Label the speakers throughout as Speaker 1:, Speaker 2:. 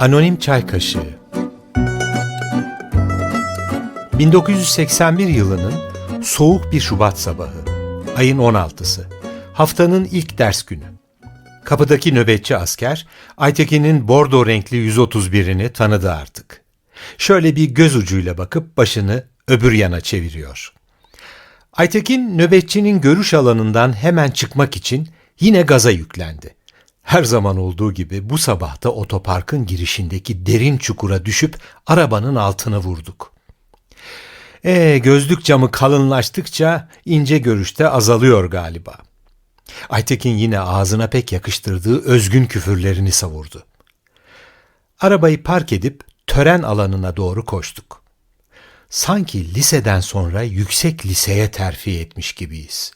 Speaker 1: Anonim Çay Kaşığı 1981 yılının soğuk bir Şubat sabahı. Ayın 16'sı. Haftanın ilk ders günü. Kapıdaki nöbetçi asker Aytekin'in bordo renkli 131'ini tanıdı artık. Şöyle bir göz ucuyla bakıp başını öbür yana çeviriyor. Aytekin nöbetçinin görüş alanından hemen çıkmak için yine gaza yüklendi. Her zaman olduğu gibi bu sabah da otoparkın girişindeki derin çukura düşüp arabanın altını vurduk. E gözlük camı kalınlaştıkça ince görüşte azalıyor galiba. Aytekin yine ağzına pek yakıştırdığı özgün küfürlerini savurdu. Arabayı park edip tören alanına doğru koştuk. Sanki liseden sonra yüksek liseye terfi etmiş gibiyiz.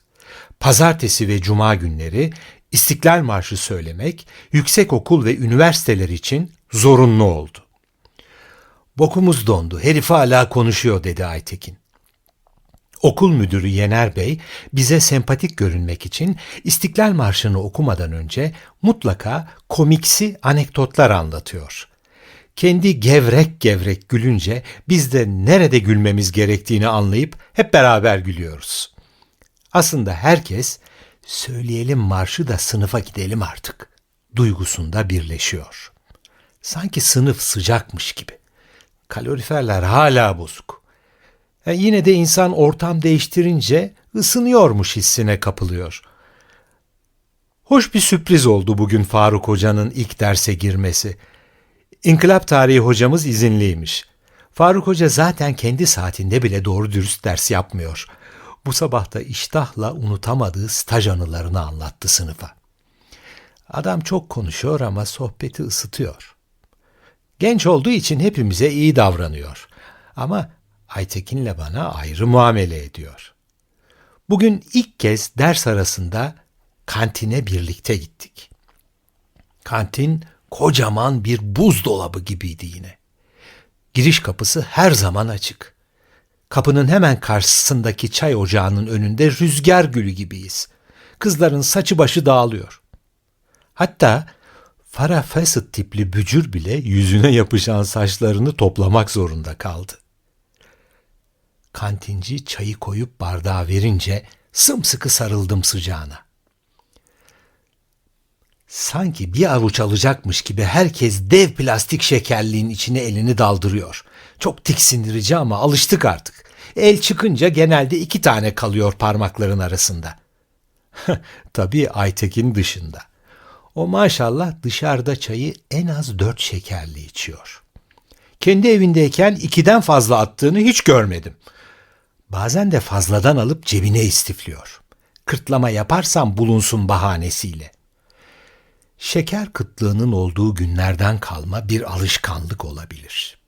Speaker 1: Pazartesi ve cuma günleri İstiklal Marşı söylemek yüksek okul ve üniversiteler için zorunlu oldu. Bokumuz dondu, herif hala konuşuyor dedi Aytekin. Okul müdürü Yener Bey bize sempatik görünmek için İstiklal Marşı'nı okumadan önce mutlaka komiksi anekdotlar anlatıyor. Kendi gevrek gevrek gülünce biz de nerede gülmemiz gerektiğini anlayıp hep beraber gülüyoruz. Aslında herkes söyleyelim marşı da sınıfa gidelim artık duygusunda birleşiyor. Sanki sınıf sıcakmış gibi. Kaloriferler hala bozuk. E yine de insan ortam değiştirince ısınıyormuş hissine kapılıyor. Hoş bir sürpriz oldu bugün Faruk Hoca'nın ilk derse girmesi. İnkılap tarihi hocamız izinliymiş. Faruk Hoca zaten kendi saatinde bile doğru dürüst ders yapmıyor. Bu sabah da iştahla unutamadığı staj anılarını anlattı sınıfa. Adam çok konuşuyor ama sohbeti ısıtıyor. Genç olduğu için hepimize iyi davranıyor. Ama Aytekin'le bana ayrı muamele ediyor. Bugün ilk kez ders arasında kantine birlikte gittik. Kantin kocaman bir buzdolabı gibiydi yine. Giriş kapısı her zaman açık. Kapının hemen karşısındaki çay ocağının önünde rüzgar gülü gibiyiz. Kızların saçı başı dağılıyor. Hatta Farah Fawcett tipli bücür bile yüzüne yapışan saçlarını toplamak zorunda kaldı. Kantinci çayı koyup bardağa verince sımsıkı sarıldım sıcağına. Sanki bir avuç alacakmış gibi herkes dev plastik şekerliğin içine elini daldırıyor. Çok tiksindirici ama alıştık artık. El çıkınca genelde iki tane kalıyor parmakların arasında. Tabii Aytekin dışında. O maşallah dışarıda çayı en az dört şekerli içiyor. Kendi evindeyken ikiden fazla attığını hiç görmedim. Bazen de fazladan alıp cebine istifliyor. Kırtlama yaparsam bulunsun bahanesiyle. Şeker kıtlığının olduğu günlerden kalma bir alışkanlık olabilir.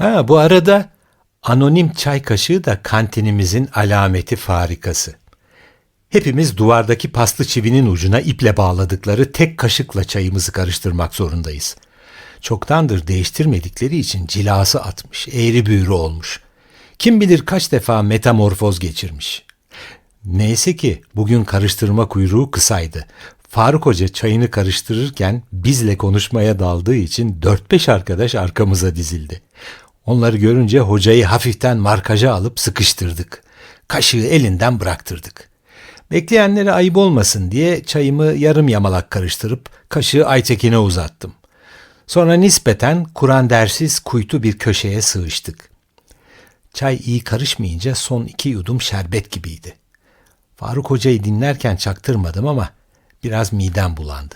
Speaker 1: Ha bu arada anonim çay kaşığı da kantinimizin alameti farikası. Hepimiz duvardaki paslı çivinin ucuna iple bağladıkları tek kaşıkla çayımızı karıştırmak zorundayız. Çoktandır değiştirmedikleri için cilası atmış, eğri büğrü olmuş. Kim bilir kaç defa metamorfoz geçirmiş. Neyse ki bugün karıştırma kuyruğu kısaydı. Faruk Hoca çayını karıştırırken bizle konuşmaya daldığı için 4-5 arkadaş arkamıza dizildi. Onları görünce hocayı hafiften markaja alıp sıkıştırdık. Kaşığı elinden bıraktırdık. Bekleyenlere ayıp olmasın diye çayımı yarım yamalak karıştırıp kaşığı Aytekin'e uzattım. Sonra nispeten Kur'an dersiz kuytu bir köşeye sığıştık. Çay iyi karışmayınca son iki yudum şerbet gibiydi. Faruk Hoca'yı dinlerken çaktırmadım ama biraz midem bulandı.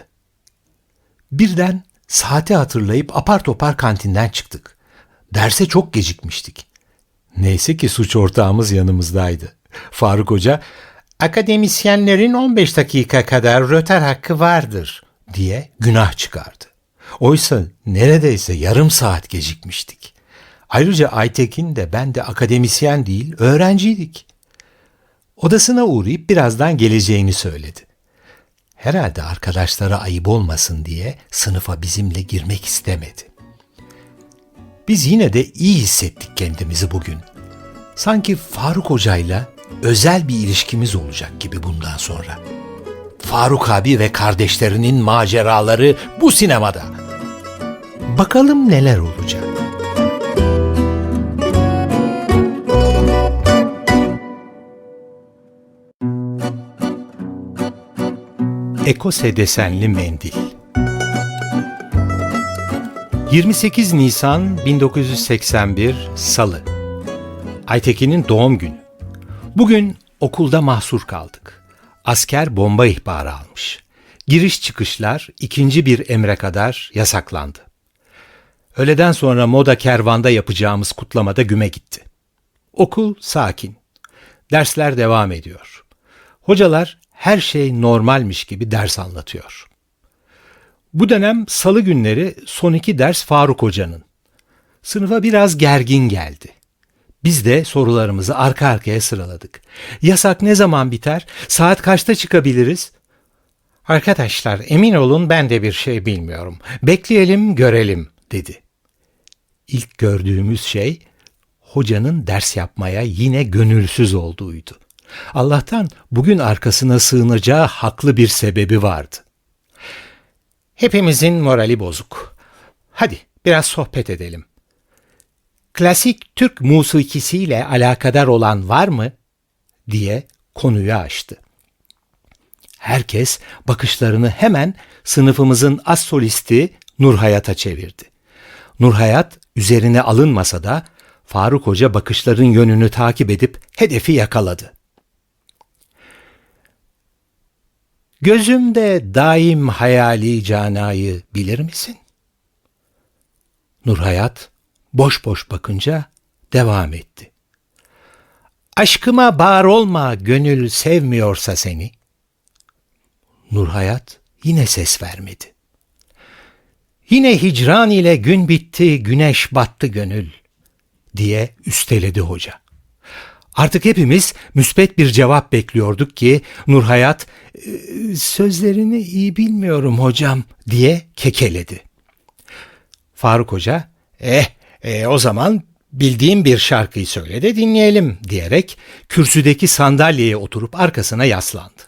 Speaker 1: Birden saati hatırlayıp apar topar kantinden çıktık. Derse çok gecikmiştik. Neyse ki suç ortağımız yanımızdaydı. Faruk Hoca, akademisyenlerin 15 dakika kadar röter hakkı vardır diye günah çıkardı. Oysa neredeyse yarım saat gecikmiştik. Ayrıca Aytekin de ben de akademisyen değil, öğrenciydik. Odasına uğrayıp birazdan geleceğini söyledi. Herhalde arkadaşlara ayıp olmasın diye sınıfa bizimle girmek istemedi. Biz yine de iyi hissettik kendimizi bugün. Sanki Faruk Hoca'yla özel bir ilişkimiz olacak gibi bundan sonra. Faruk abi ve kardeşlerinin maceraları bu sinemada. Bakalım neler olacak. Ekose desenli mendil 28 Nisan 1981 Salı Aytekin'in doğum günü. Bugün okulda mahsur kaldık. Asker bomba ihbarı almış. Giriş çıkışlar ikinci bir emre kadar yasaklandı. Öğleden sonra moda kervanda yapacağımız kutlamada güme gitti. Okul sakin. Dersler devam ediyor. Hocalar her şey normalmiş gibi ders anlatıyor. Bu dönem salı günleri son iki ders Faruk Hoca'nın. Sınıfa biraz gergin geldi. Biz de sorularımızı arka arkaya sıraladık. Yasak ne zaman biter? Saat kaçta çıkabiliriz? Arkadaşlar emin olun ben de bir şey bilmiyorum. Bekleyelim görelim dedi. İlk gördüğümüz şey hocanın ders yapmaya yine gönülsüz olduğuydu. Allah'tan bugün arkasına sığınacağı haklı bir sebebi vardı. Hepimizin morali bozuk. Hadi biraz sohbet edelim. Klasik Türk musikisiyle alakadar olan var mı? diye konuyu açtı. Herkes bakışlarını hemen sınıfımızın as solisti Nurhayat'a çevirdi. Nurhayat üzerine alınmasa da Faruk Hoca bakışların yönünü takip edip hedefi yakaladı. Gözümde daim hayali canayı bilir misin? Nurhayat boş boş bakınca devam etti. Aşkıma bağır olma gönül sevmiyorsa seni. Nurhayat yine ses vermedi. Yine hicran ile gün bitti, güneş battı gönül diye üsteledi hoca. Artık hepimiz müspet bir cevap bekliyorduk ki Nurhayat "Ee, sözlerini iyi bilmiyorum hocam diye kekeledi. Faruk Hoca eh e, o zaman bildiğim bir şarkıyı söyle de dinleyelim diyerek kürsüdeki sandalyeye oturup arkasına yaslandı.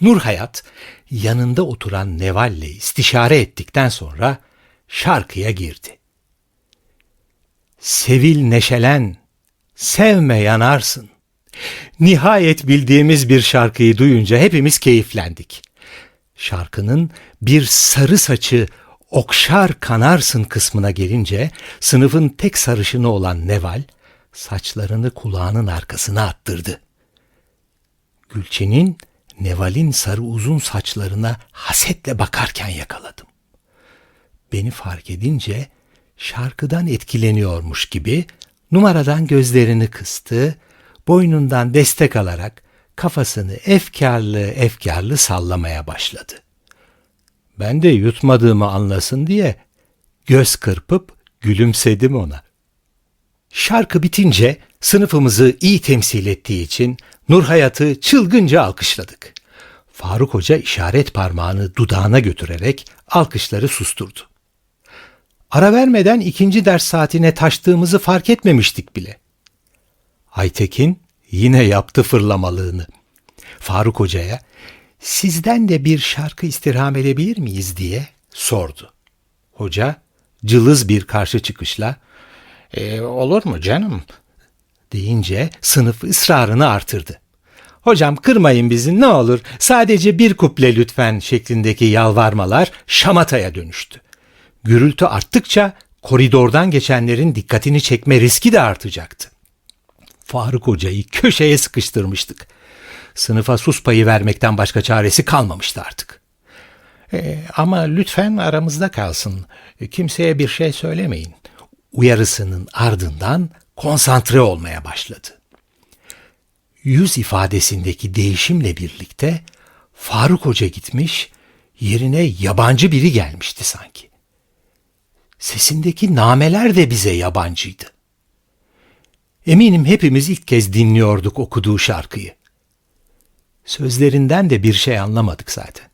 Speaker 1: Nurhayat yanında oturan Neval'le istişare ettikten sonra şarkıya girdi. Sevil neşelen, sevme yanarsın. Nihayet bildiğimiz bir şarkıyı duyunca hepimiz keyiflendik. Şarkının bir sarı saçı okşar kanarsın kısmına gelince sınıfın tek sarışını olan Neval saçlarını kulağının arkasına attırdı. Gülçin'in Neval'in sarı uzun saçlarına hasetle bakarken yakaladım. Beni fark edince şarkıdan etkileniyormuş gibi numaradan gözlerini kıstı, boynundan destek alarak kafasını efkarlı efkarlı sallamaya başladı. Ben de yutmadığımı anlasın diye göz kırpıp gülümsedim ona. Şarkı bitince sınıfımızı iyi temsil ettiği için Nurhayat'ı çılgınca alkışladık. Faruk Hoca işaret parmağını dudağına götürerek alkışları susturdu. Ara vermeden ikinci ders saatine taştığımızı fark etmemiştik bile. Aytekin yine yaptı fırlamalığını. Faruk Hoca'ya sizden de bir şarkı istirham edebilir miyiz diye sordu. Hoca cılız bir karşı çıkışla e, olur mu canım deyince sınıf ısrarını artırdı. Hocam kırmayın bizi ne olur sadece bir kuple lütfen şeklindeki yalvarmalar şamataya dönüştü. Gürültü arttıkça koridordan geçenlerin dikkatini çekme riski de artacaktı. Faruk Hoca'yı köşeye sıkıştırmıştık. Sınıfa sus payı vermekten başka çaresi kalmamıştı artık. E, ama lütfen aramızda kalsın. E, kimseye bir şey söylemeyin. Uyarısının ardından konsantre olmaya başladı. Yüz ifadesindeki değişimle birlikte Faruk Hoca gitmiş, yerine yabancı biri gelmişti sanki. Sesindeki nameler de bize yabancıydı. Eminim hepimiz ilk kez dinliyorduk okuduğu şarkıyı. Sözlerinden de bir şey anlamadık zaten.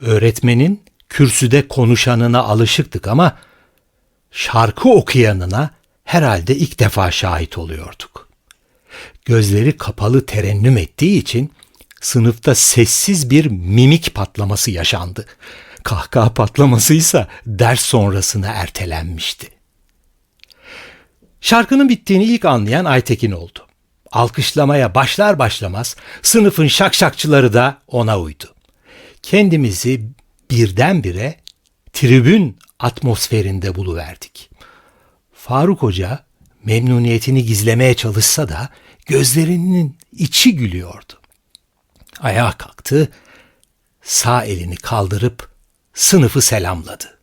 Speaker 1: Öğretmenin kürsüde konuşanına alışıktık ama şarkı okuyanına herhalde ilk defa şahit oluyorduk. Gözleri kapalı terennüm ettiği için sınıfta sessiz bir mimik patlaması yaşandı. Kahkaha patlamasıysa ders sonrasına ertelenmişti. Şarkının bittiğini ilk anlayan Aytekin oldu. Alkışlamaya başlar başlamaz sınıfın şakşakçıları da ona uydu. Kendimizi birdenbire tribün atmosferinde buluverdik. Faruk Hoca memnuniyetini gizlemeye çalışsa da gözlerinin içi gülüyordu. Ayağa kalktı, sağ elini kaldırıp sınıfı selamladı.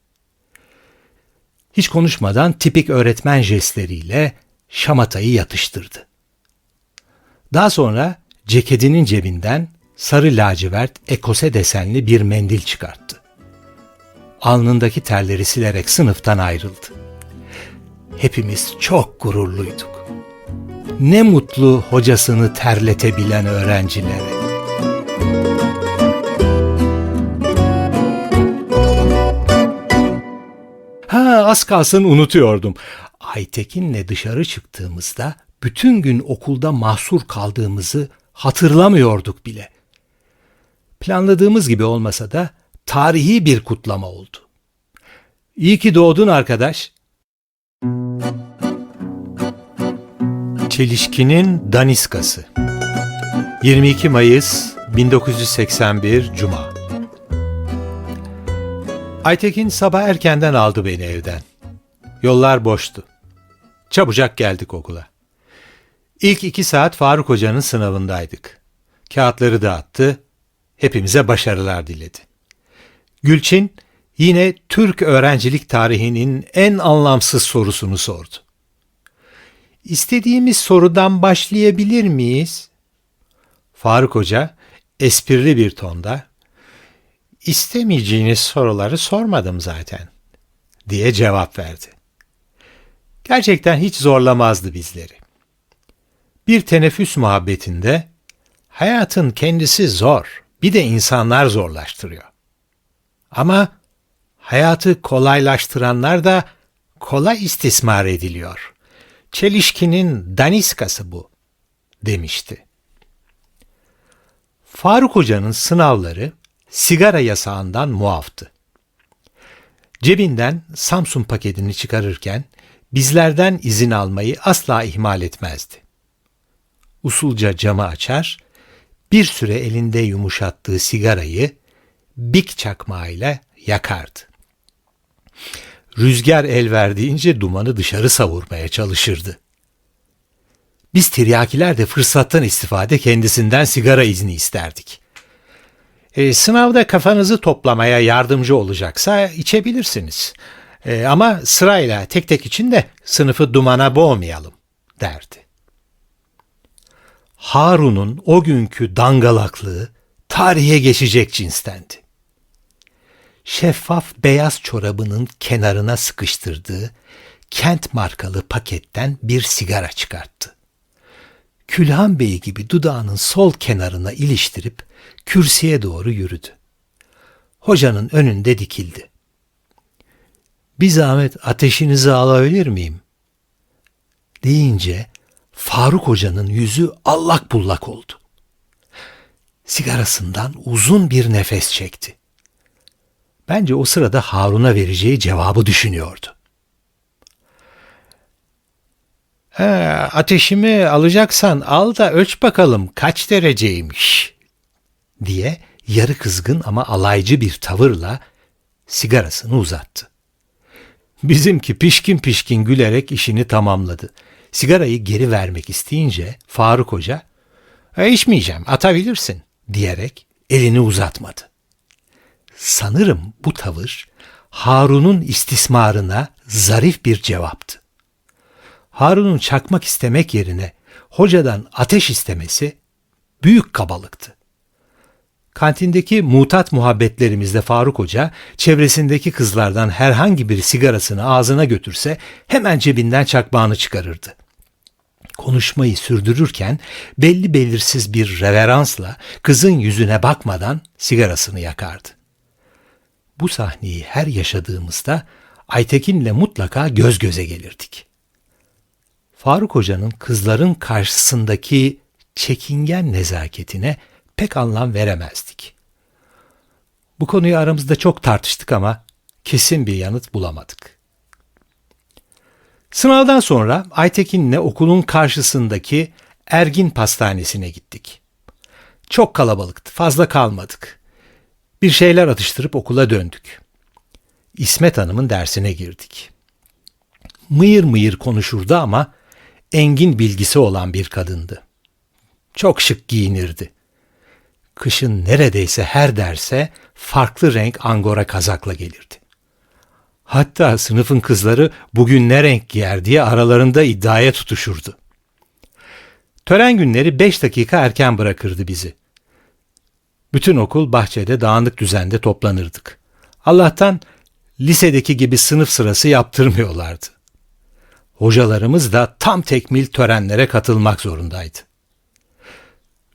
Speaker 1: Hiç konuşmadan tipik öğretmen jestleriyle şamatayı yatıştırdı. Daha sonra ceketinin cebinden sarı lacivert ekose desenli bir mendil çıkarttı. Alnındaki terleri silerek sınıftan ayrıldı. Hepimiz çok gururluyduk. Ne mutlu hocasını terletebilen öğrencilere. Ha az kalsın unutuyordum. Aytekin'le dışarı çıktığımızda bütün gün okulda mahsur kaldığımızı hatırlamıyorduk bile. Planladığımız gibi olmasa da tarihi bir kutlama oldu. İyi ki doğdun arkadaş. Çelişkinin Daniskası 22 Mayıs 1981 Cuma Aytekin sabah erkenden aldı beni evden. Yollar boştu. Çabucak geldik okula. İlk iki saat Faruk Hoca'nın sınavındaydık. Kağıtları dağıttı, hepimize başarılar diledi. Gülçin yine Türk öğrencilik tarihinin en anlamsız sorusunu sordu. İstediğimiz sorudan başlayabilir miyiz? Faruk Hoca esprili bir tonda istemeyeceğiniz soruları sormadım zaten diye cevap verdi. Gerçekten hiç zorlamazdı bizleri. Bir teneffüs muhabbetinde hayatın kendisi zor, bir de insanlar zorlaştırıyor. Ama hayatı kolaylaştıranlar da kolay istismar ediliyor. Çelişkinin daniskası bu demişti. Faruk Hoca'nın sınavları sigara yasağından muaftı. Cebinden Samsung paketini çıkarırken bizlerden izin almayı asla ihmal etmezdi. Usulca camı açar, bir süre elinde yumuşattığı sigarayı bik çakmağıyla yakardı. Rüzgar el verdiğince dumanı dışarı savurmaya çalışırdı. Biz tiryakiler de fırsattan istifade kendisinden sigara izni isterdik. E, sınavda kafanızı toplamaya yardımcı olacaksa içebilirsiniz. E, ama sırayla tek tek için de sınıfı dumana boğmayalım derdi. Harun'un o günkü dangalaklığı tarihe geçecek cinstendi. Şeffaf beyaz çorabının kenarına sıkıştırdığı kent markalı paketten bir sigara çıkarttı. Külhan Bey gibi dudağının sol kenarına iliştirip kürsüye doğru yürüdü. Hocanın önünde dikildi. Bir zahmet ateşinizi alabilir miyim? Deyince Faruk Hoca'nın yüzü allak bullak oldu. Sigarasından uzun bir nefes çekti. Bence o sırada Harun'a vereceği cevabı düşünüyordu. He, ateşimi alacaksan al da ölç bakalım kaç dereceymiş diye yarı kızgın ama alaycı bir tavırla sigarasını uzattı. Bizimki pişkin pişkin gülerek işini tamamladı. Sigarayı geri vermek isteyince Faruk Hoca, e, içmeyeceğim atabilirsin diyerek elini uzatmadı. Sanırım bu tavır Harun'un istismarına zarif bir cevaptı. Harun'un çakmak istemek yerine hocadan ateş istemesi büyük kabalıktı. Kantindeki mutat muhabbetlerimizde Faruk Hoca çevresindeki kızlardan herhangi bir sigarasını ağzına götürse hemen cebinden çakmağını çıkarırdı. Konuşmayı sürdürürken belli belirsiz bir reveransla kızın yüzüne bakmadan sigarasını yakardı. Bu sahneyi her yaşadığımızda Aytekin'le mutlaka göz göze gelirdik. Faruk Hoca'nın kızların karşısındaki çekingen nezaketine pek anlam veremezdik. Bu konuyu aramızda çok tartıştık ama kesin bir yanıt bulamadık. Sınavdan sonra Aytekin'le okulun karşısındaki Ergin Pastanesi'ne gittik. Çok kalabalıktı, fazla kalmadık. Bir şeyler atıştırıp okula döndük. İsmet Hanım'ın dersine girdik. Mıyır mıyır konuşurdu ama engin bilgisi olan bir kadındı. Çok şık giyinirdi. Kışın neredeyse her derse farklı renk angora kazakla gelirdi. Hatta sınıfın kızları bugün ne renk giyer diye aralarında iddiaya tutuşurdu. Tören günleri beş dakika erken bırakırdı bizi. Bütün okul bahçede dağınık düzende toplanırdık. Allah'tan lisedeki gibi sınıf sırası yaptırmıyorlardı. Hocalarımız da tam tekmil törenlere katılmak zorundaydı.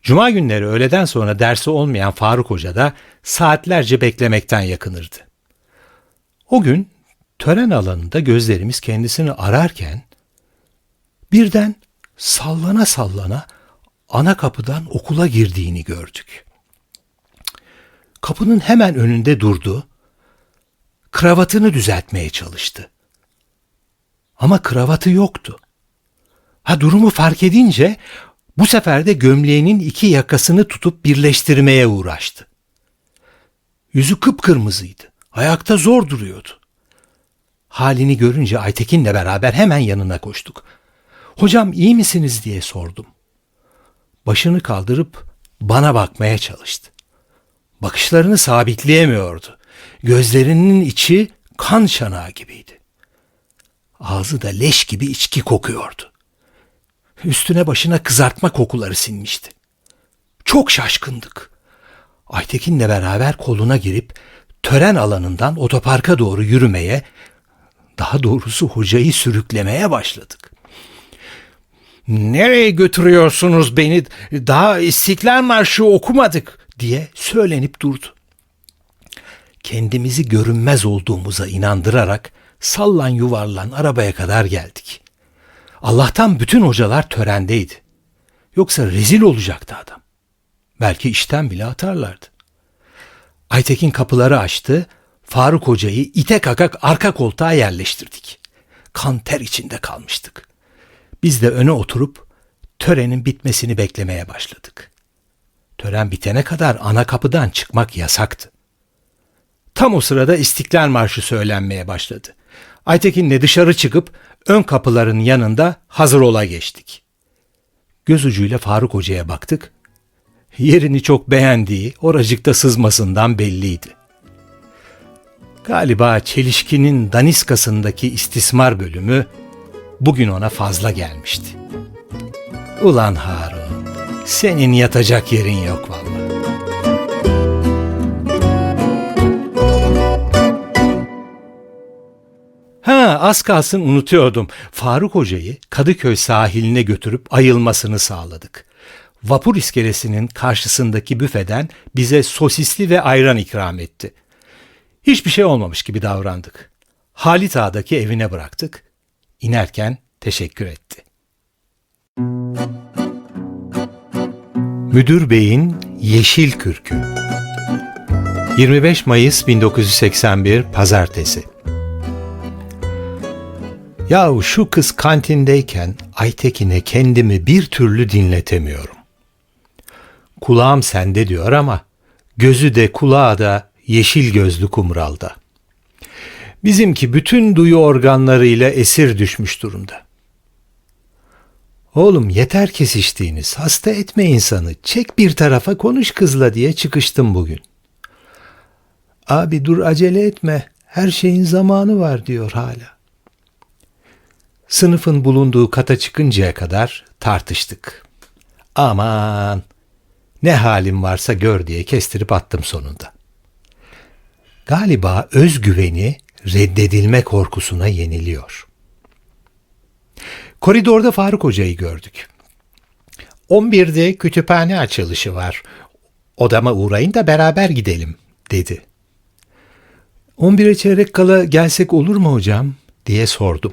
Speaker 1: Cuma günleri öğleden sonra dersi olmayan Faruk Hoca da saatlerce beklemekten yakınırdı. O gün tören alanında gözlerimiz kendisini ararken birden sallana sallana ana kapıdan okula girdiğini gördük. Kapının hemen önünde durdu. Kravatını düzeltmeye çalıştı. Ama kravatı yoktu. Ha durumu fark edince bu sefer de gömleğinin iki yakasını tutup birleştirmeye uğraştı. Yüzü kıpkırmızıydı. Ayakta zor duruyordu. Halini görünce Aytekin'le beraber hemen yanına koştuk. Hocam iyi misiniz diye sordum. Başını kaldırıp bana bakmaya çalıştı. Bakışlarını sabitleyemiyordu. Gözlerinin içi kan çanağı gibiydi. Ağzı da leş gibi içki kokuyordu. Üstüne başına kızartma kokuları sinmişti. Çok şaşkındık. Aytekin'le beraber koluna girip tören alanından otoparka doğru yürümeye, daha doğrusu hocayı sürüklemeye başladık. Nereye götürüyorsunuz beni? Daha İstiklal Marşı okumadık diye söylenip durdu. Kendimizi görünmez olduğumuza inandırarak sallan yuvarlan arabaya kadar geldik. Allah'tan bütün hocalar törendeydi. Yoksa rezil olacaktı adam. Belki işten bile atarlardı. Aytekin kapıları açtı, Faruk Hoca'yı ite kakak arka koltuğa yerleştirdik. Kan ter içinde kalmıştık. Biz de öne oturup törenin bitmesini beklemeye başladık. Tören bitene kadar ana kapıdan çıkmak yasaktı. Tam o sırada İstiklal Marşı söylenmeye başladı. Aytekin'le dışarı çıkıp ön kapıların yanında hazır ola geçtik. Göz ucuyla Faruk Hoca'ya baktık. Yerini çok beğendiği oracıkta sızmasından belliydi. Galiba Çelişki'nin daniskasındaki istismar bölümü bugün ona fazla gelmişti. Ulan Harun, senin yatacak yerin yok vallahi. Az kalsın unutuyordum. Faruk Hoca'yı Kadıköy sahiline götürüp ayılmasını sağladık. Vapur iskelesinin karşısındaki büfeden bize sosisli ve ayran ikram etti. Hiçbir şey olmamış gibi davrandık. Halit Ağa'daki evine bıraktık. İnerken teşekkür etti. Müdür Bey'in Yeşil Kürkü 25 Mayıs 1981 Pazartesi Yahu şu kız kantindeyken Aytekin'e kendimi bir türlü dinletemiyorum. Kulağım sende diyor ama gözü de kulağı da yeşil gözlü kumralda. Bizimki bütün duyu organlarıyla esir düşmüş durumda. Oğlum yeter kesiştiğiniz, hasta etme insanı, çek bir tarafa konuş kızla diye çıkıştım bugün. Abi dur acele etme, her şeyin zamanı var diyor hala. Sınıfın bulunduğu kata çıkıncaya kadar tartıştık. Aman ne halim varsa gör diye kestirip attım sonunda. Galiba özgüveni reddedilme korkusuna yeniliyor. Koridorda Faruk Hoca'yı gördük. 11'de kütüphane açılışı var. Odama uğrayın da beraber gidelim dedi. 11'e çeyrek kala gelsek olur mu hocam diye sordum.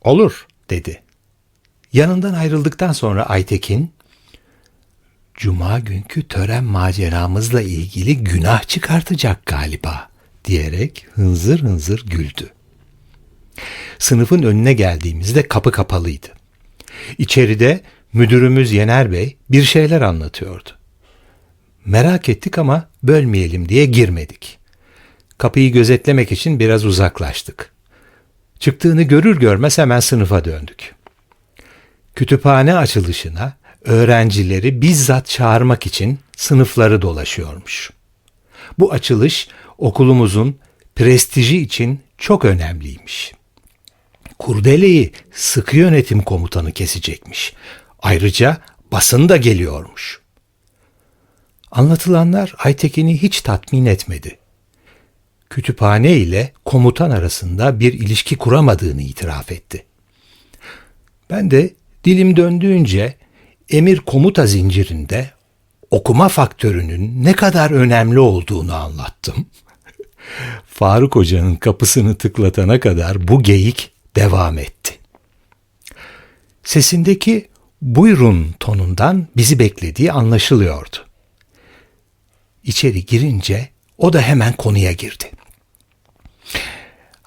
Speaker 1: Olur dedi. Yanından ayrıldıktan sonra Aytekin Cuma günkü tören maceramızla ilgili günah çıkartacak galiba diyerek hınzır hınzır güldü. Sınıfın önüne geldiğimizde kapı kapalıydı. İçeride müdürümüz Yener Bey bir şeyler anlatıyordu. Merak ettik ama bölmeyelim diye girmedik. Kapıyı gözetlemek için biraz uzaklaştık. Çıktığını görür görmez hemen sınıfa döndük. Kütüphane açılışına öğrencileri bizzat çağırmak için sınıfları dolaşıyormuş. Bu açılış okulumuzun prestiji için çok önemliymiş. Kurdele'yi sıkı yönetim komutanı kesecekmiş. Ayrıca basın da geliyormuş. Anlatılanlar Aytekin'i hiç tatmin etmedi. Kütüphane ile komutan arasında bir ilişki kuramadığını itiraf etti. Ben de dilim döndüğünce emir komuta zincirinde okuma faktörünün ne kadar önemli olduğunu anlattım. Faruk Hoca'nın kapısını tıklatana kadar bu geyik devam etti. Sesindeki buyurun tonundan bizi beklediği anlaşılıyordu. İçeri girince o da hemen konuya girdi.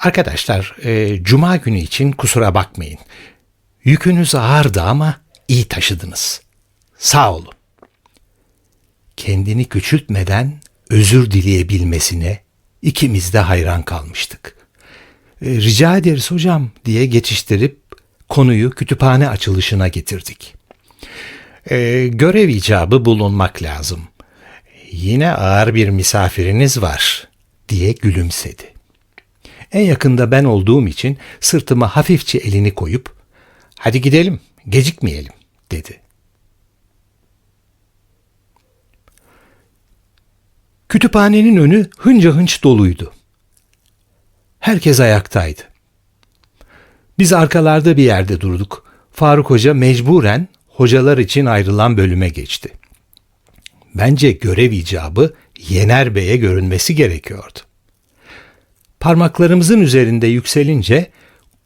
Speaker 1: Arkadaşlar, e, cuma günü için kusura bakmayın. Yükünüz ağırdı ama iyi taşıdınız. Sağ olun. Kendini küçültmeden özür dileyebilmesine ikimiz de hayran kalmıştık. E, rica ederiz hocam diye geçiştirip konuyu kütüphane açılışına getirdik. E, görev icabı bulunmak lazım. Yine ağır bir misafiriniz var diye gülümsedi. En yakında ben olduğum için sırtıma hafifçe elini koyup hadi gidelim gecikmeyelim dedi. Kütüphanenin önü hınca hınç doluydu. Herkes ayaktaydı. Biz arkalarda bir yerde durduk. Faruk Hoca mecburen hocalar için ayrılan bölüme geçti. Bence görev icabı Yener Bey'e görünmesi gerekiyordu. Parmaklarımızın üzerinde yükselince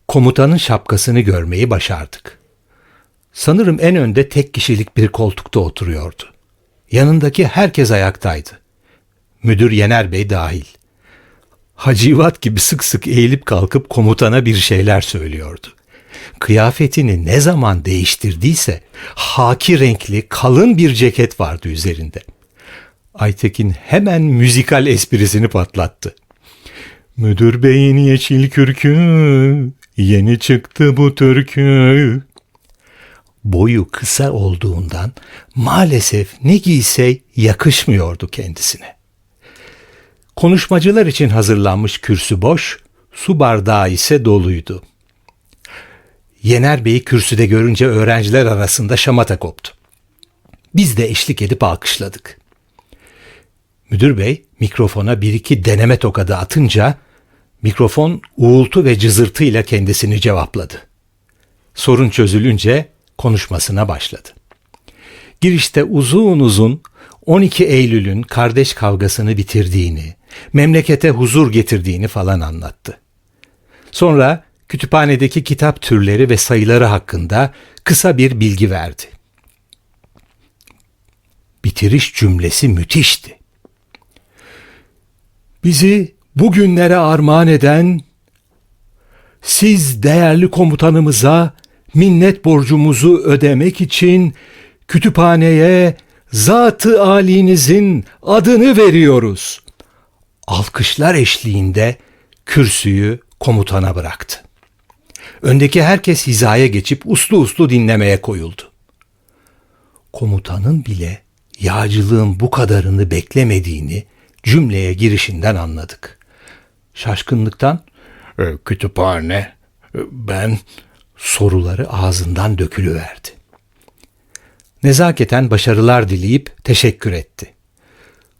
Speaker 1: komutanın şapkasını görmeyi başardık. Sanırım en önde tek kişilik bir koltukta oturuyordu. Yanındaki herkes ayaktaydı. Müdür Yener Bey dahil. Hacivat gibi sık sık eğilip kalkıp komutana bir şeyler söylüyordu. Kıyafetini ne zaman değiştirdiyse haki renkli kalın bir ceket vardı üzerinde. Aytekin hemen müzikal esprisini patlattı. Müdür beyin yeşil kürkü, yeni çıktı bu türkü. Boyu kısa olduğundan maalesef ne giyse yakışmıyordu kendisine. Konuşmacılar için hazırlanmış kürsü boş, su bardağı ise doluydu. Yener Bey'i kürsüde görünce öğrenciler arasında şamata koptu. Biz de eşlik edip alkışladık. Müdür bey mikrofona bir iki deneme tokadı atınca mikrofon uğultu ve cızırtıyla kendisini cevapladı. Sorun çözülünce konuşmasına başladı. Girişte uzun uzun 12 Eylül'ün kardeş kavgasını bitirdiğini, memlekete huzur getirdiğini falan anlattı. Sonra kütüphanedeki kitap türleri ve sayıları hakkında kısa bir bilgi verdi. Bitiriş cümlesi müthişti. Bizi bugünlere armağan eden siz değerli komutanımıza minnet borcumuzu ödemek için kütüphaneye zatı alinizin adını veriyoruz. Alkışlar eşliğinde kürsüyü komutana bıraktı. Öndeki herkes hizaya geçip uslu uslu dinlemeye koyuldu. Komutanın bile yağcılığın bu kadarını beklemediğini cümleye girişinden anladık. Şaşkınlıktan e, kütüphane e, ben soruları ağzından dökülüverdi. Nezaketen başarılar dileyip teşekkür etti.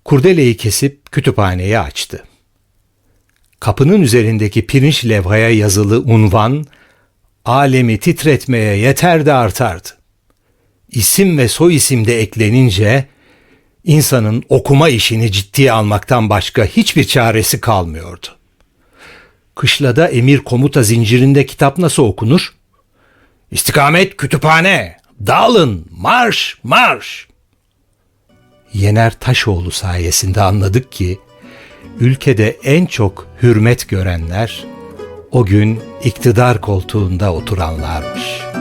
Speaker 1: Kurdeleyi kesip kütüphaneyi açtı. Kapının üzerindeki pirinç levhaya yazılı unvan alemi titretmeye yeter de artardı. İsim ve soy isim de eklenince insanın okuma işini ciddiye almaktan başka hiçbir çaresi kalmıyordu. Kışlada emir komuta zincirinde kitap nasıl okunur? İstikamet kütüphane, dağılın, marş, marş. Yener Taşoğlu sayesinde anladık ki ülkede en çok hürmet görenler o gün iktidar koltuğunda oturanlarmış.